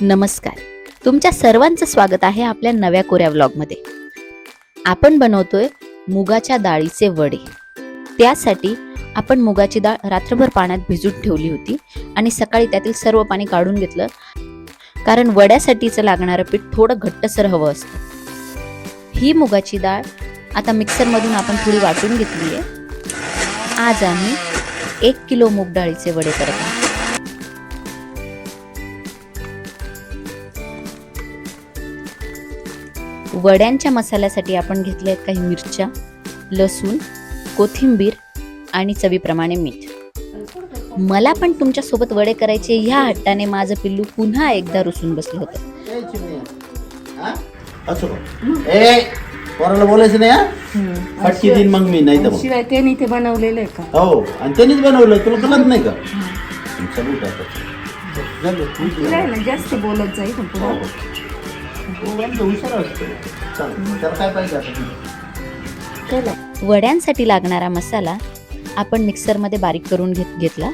नमस्कार. तुमच्या सर्वांचं स्वागत आहे आपल्या नव्या कोऱ्या व्लॉगमध्ये. आपण बनवतोय मुगाच्या डाळीचे वडे. त्यासाठी आपण मुगाची डाळ रात्रभर पाण्यात भिजून ठेवली होती आणि सकाळी त्यातील सर्व पाणी काढून घेतलं. कारण वड्यासाठीचं लागणारं पीठ थोडं घट्टसर हवं असतं. ही मुगाची डाळ आता मिक्सरमधून आपण थोडी वाटून घेतली आहे. आज आम्ही एक किलो मूग डाळीचे वडे करत आहोत. वड्यांच्या मसाल्यासाठी आपण घेतले आहेत काही मिरच्या लसूण कोथिंबीर आणि चवीप्रमाणे मीठ. मला पण तुमच्यासोबत वडे करायचे ह्या हट्टाने माझं पिल्लू पुन्हा एकदा रुसून बसलं होतं. हा? बोलायचं नाही हा? देईन मग मी नाही. शिवाय त्यांनी ते बनवलेलं आहे का? हो आणि त्यांनीच बनवलं तुला कळत नाही का? जास्त बोलत जाईल त्याला काय पाहिजे आता? वड्यांसाठी लागणारा मसाला आपण मिक्सरमध्ये बारीक करून घेत घेतला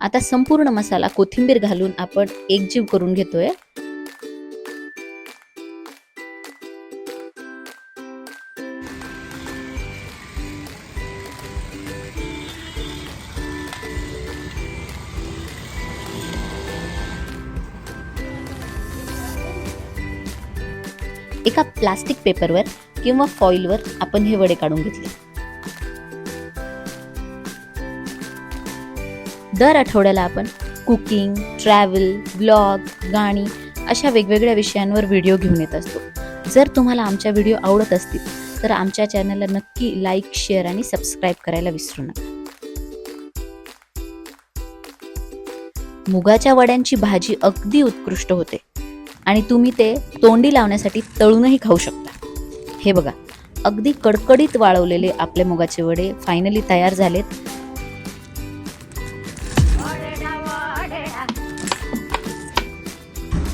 आता संपूर्ण मसाला कोथिंबीर घालून आपण एकजीव करून घेतोय. एका प्लास्टिक पेपरवर किंवा फॉईलवर आपण हे वडे काढून घेतले. दर आठवड्याला आपण कुकिंग ट्रॅव्हल ब्लॉग गाणी अशा वेगवेगळ्या विषयांवर व्हिडिओ घेऊन येत असतो. जर तुम्हाला आमच्या व्हिडिओ आवडत असतील तर आमच्या चॅनलला नक्की लाईक शेअर आणि सबस्क्राईब करायला विसरू नका. मुगाच्या वड्यांची भाजी अगदी उत्कृष्ट होते आणि तुम्ही ते तोंडी लावण्यासाठी तळूनही खाऊ शकता. हे बघा अगदी कडकडीत वाळवलेले आपले मुगाचे वडे फायनली तयार झालेत. 老铁加我。